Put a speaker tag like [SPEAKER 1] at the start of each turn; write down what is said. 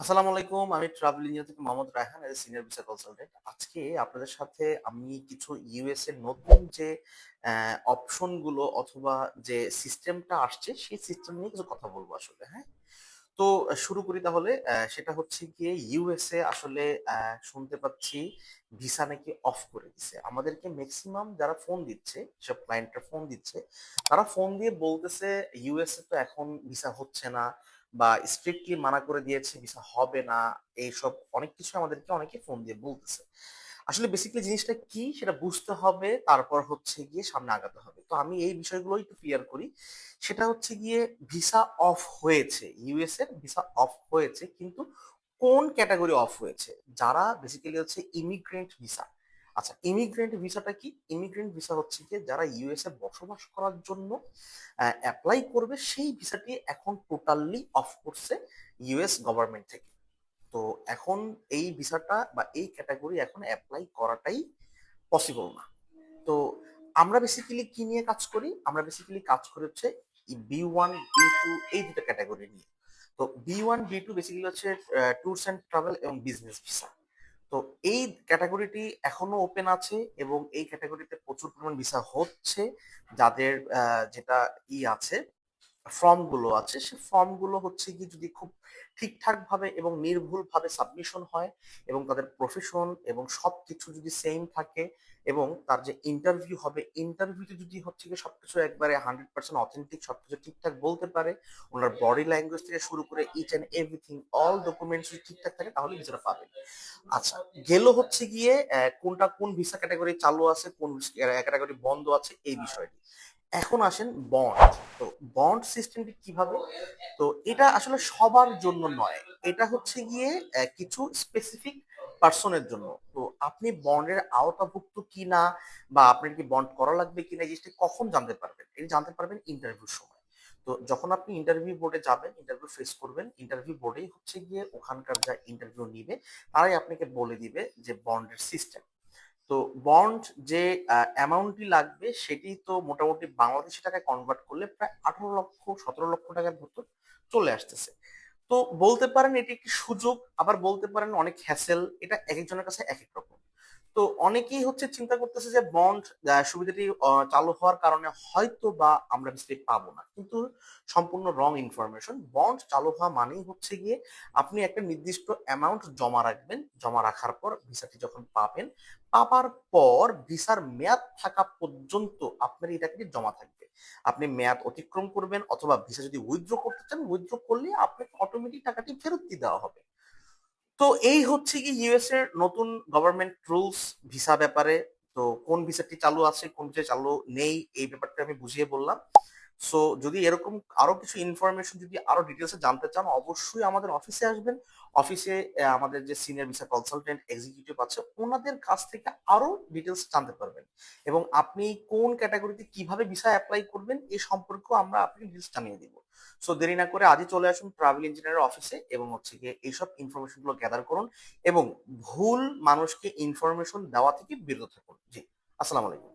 [SPEAKER 1] আসসালামু আলাইকুম, আমি ট্রাভেল ইঞ্জিনিয়ার থেকে Mohammad Raihan as senior visa consultant আজকে আপনাদের সাথে আমি কিছু ইউএস এর নতুন যে অপশনগুলো অথবা যে সিস্টেমটা আসছে, সেই সিস্টেম নিয়ে কিছু কথা বলব আসলে হ্যাঁ? তো শুরু করি তাহলে। সেটা হচ্ছে গিয়ে ইউএসএ আসলে শুনতে পাচ্ছি ভিসা নাকি অফ করে দিছে। আমাদেরকে ম্যাক্সিমাম যারা ফোন দিচ্ছে, সব ক্লায়েন্টরা ফোন দিচ্ছে, তারা ফোন দিয়ে বলতেছে ইউএসএ তো এখন ভিসা হচ্ছে না বা স্ট্রিক্টলি মানা করে দিয়েছে, ভিসা হবে না, এইসব অনেক কিছু আমাদেরকে অনেকে ফোন দিয়ে বলতেছে। আসলে বেসিক্যালি জিনিসটা কি সেটা বুঝতে হবে, তারপর হচ্ছে গিয়ে সামনে আগাতে হবে। তো আমি এই বিষয়গুলো একটু ক্লিয়ার করি। সেটা হচ্ছে গিয়ে ভিসা অফ হয়েছে ইউএস এর ভিসা অফ হয়েছে, কিন্তু কোন ক্যাটাগরি অফ হয়েছে? যারা বেসিক্যালি হচ্ছে ইমিগ্রেন্ট ভিসা আচ্ছা ইমিগ্রেন্ট ভিসাটা কি? ইমিগ্রেন্ট ভিসা হচ্ছে কি যারা ইউএস এ বসবাস করার জন্য অ্যাপ্লাই করবে, সেই ভিসাটি এখন টোটালি অফ করছে ইউএস গভর্নমেন্ট থেকে। তো এখন এই ভিসাটা বা এই ক্যাটাগরি এখন অ্যাপ্লাই করাটাই পসিবল না। তো আমরা বেসিক্যালি কি নিয়ে কাজ করি? আমরা বেসিক্যালি কাজ করি হচ্ছে বি ওয়ান বি টু এই দুটো ক্যাটাগরি নিয়ে। তো B one B two basically হচ্ছে ট্যুরস অ্যান্ড ট্রাভেল এবং বিজনেস ভিসা তো এই ক্যাটাগরিটি এখনও ওপেন আছে এবং এই ক্যাটাগরিতে প্রচুর পরিমাণ ভিসা হচ্ছে, যাদের যেটা ই আছে। ফর্মগুলো আছে, সে ফর্মগুলো হচ্ছে কি যদি খুব ঠিকঠাক ভাবে এবং নির্ভুল ভাবে সাবমিশন হয় এবং তাদের প্রফেশন এবং সবকিছু যদি সেম থাকে এবং তার যে ইন্টারভিউ হবে ইন্টারভিউতে যদি হচ্ছে কি সবকিছু একবারে হান্ড্রেড পার্সেন্ট অথেন্টিক সবকিছু ঠিকঠাক বলতে পারে, ওনার বডি ল্যাঙ্গুয়েজ থেকে শুরু করে each and everything all documents যদি ঠিকঠাক থাকে তাহলে ভিসাটা পাবেন। আচ্ছা গেল হচ্ছে গিয়ে কোনটা কোন ভিসা ক্যাটাগরি চালু আছে, কোন ক্যাটাগরি বন্ধ আছে, এই বিষয়টি। এখন আসেন বন্ড তো বন্ড সিস্টেমটি কীভাবে? তো এটা আসলে সবার জন্য নয়। এটা হচ্ছে গিয়ে কিছু স্পেসিফিক পার্সনের জন্য। তো আপনি বন্ডের আওতাভুক্ত কি না বা আপনার কি বন্ড করা লাগবে কিনা এই জিনিসটা কখন জানতে পারবেন? এটা জানতে পারবেন ইন্টারভিউর সময়। তো যখন আপনি ইন্টারভিউ বোর্ডে যাবেন ইন্টারভিউ ফেস করবেন ইন্টারভিউ বোর্ডেই হচ্ছে গিয়ে ওখানকার যা ইন্টারভিউ নিবে, তারাই আপনাকে বলে দিবে যে বন্ডের সিস্টেম তো বন্ড যে অ্যামাউন্টটি লাগবে সেটি তো মোটামুটি বাংলাদেশি টাকায় কনভার্ট করলে প্রায় আঠারো লক্ষ, সতেরো লক্ষ টাকার ভেতর চলে আসতেছে। তো বলতে পারেন এটি একটি সুযোগ, আবার বলতে পারেন অনেক হ্যাসেল এটা এক একজনের কাছে এক এক রকম। তো অনেকেই হচ্ছে চিন্তা করতেছে যে বন্ড সুবিধাটি চালু হওয়ার কারণে হয়তো বা আমরা ভিসা পাবো না। কিন্তু সম্পূর্ণ রং ইনফরমেশন বন্ড চালু হওয়া মানেই হচ্ছে গিয়ে আপনি একটা নির্দিষ্ট অ্যামাউন্ট জমা রাখবেন, জমা রাখার পর ভিসাটি যখন পাবেন, পাবার পর ভিসার মেয়াদ থাকা পর্যন্ত আপনার এই টাকাটি জমা থাকবে। আপনি মেয়াদ অতিক্রম করবেন অথবা ভিসা যদি উইথড্র করতে চান উইথড্র করলে আপনাকে অটোমেটিক টাকাটি ফেরত দিয়ে দেওয়া হবে। তো এই হচ্ছে কি ইউএস এর নতুন গভর্নমেন্ট রুলস ভিসা ব্যাপারে। তো কোন ভিসাটি চালু আছে, কোন ভিসা চালু নেই, এই ব্যাপারটা আমি বুঝিয়ে বললাম। সো যদি এরকম আরও কিছু ইনফরমেশন যদি আরও ডিটেলসে জানতে চান, অবশ্যই আমাদের অফিসে আসবেন। অফিসে আমাদের যে সিনিয়র ভিসা কনসালটেন্ট এক্সিকিউটিভ আছে, ওনাদের কাছ থেকে আরও ডিটেলস জানতে পারবেন। এবং আপনি কোন ক্যাটাগরিতে কীভাবে ভিসা অ্যাপ্লাই করবেন এই সম্পর্কেও আমরা আপনাকে ডিটেলস জানিয়ে দিব। সো দেরি না করে আজই চলে আসুন ট্রাভেল ইঞ্জিনিয়ারের অফিসে এবং হচ্ছে গিয়ে এইসব ইনফরমেশনগুলো গ্যাদার করুন এবং ভুল মানুষকে ইনফরমেশন দেওয়া থেকে বিরত থাকুন। জি, আসসালামু আলাইকুম।